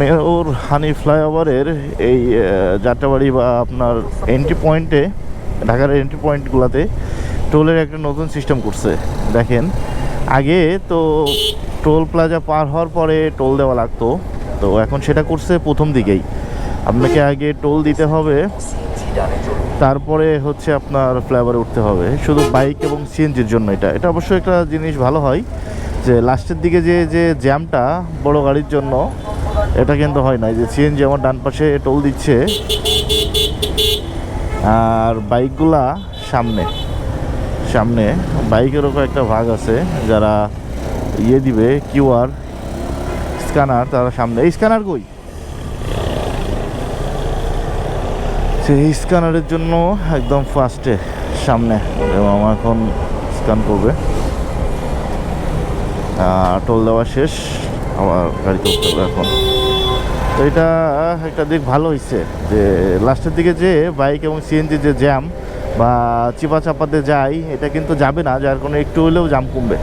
Mayor হানি ফ্লাইওভারের এই যাত্রাবাড়ি বা আপনার এন্ট্রি পয়েন্টে ঢাকার এন্ট্রি পয়েন্টগুলোতে টোলের একটা নতুন সিস্টেম করছে, দেখেন। আগে তো টোল প্লাজা পার হওয়ার পরে টোল দেওয়া লাগতো, তো এখন সেটা করছে প্রথম দিকেই। আপনাকে আগে টোল দিতে হবে, তারপরে হচ্ছে আপনার ফ্লাইওভারে উঠতে হবে। শুধু বাইক এবং সিএনজির জন্য এটা। এটা অবশ্যই একটা জিনিস ভালো হয়, যে লাস্টের দিকে যে যে জ্যামটা বড় গাড়ির জন্য এটা কিন্তু হয় না যে সিএনজি আমার ডান পাশে টোল দিচ্ছে। আর বাইকগুলা সামনে সামনে। বাইকেরও একটা ভাগ আছে, যারা ইয়ে দিবে কিউআর স্ক্যানার তারা সামনে। এই স্ক্যানার কই? সেই স্ক্যানারের জন্য একদম ফার্স্টে সামনে। এবং আমার এখন স্ক্যান করবে। টোল দেওয়া শেষ আমার গাড়িতে উঠতে হবে এখন। তো এটা একটা দিক ভালো হয়েছে যে লাস্টের দিকে যে বাইক এবং সিএনজি যে জ্যাম বা চিপা চাপাতে যাই, এটা কিন্তু যাবে না, যার কোনো একটু হলেও জ্যাম কমবে।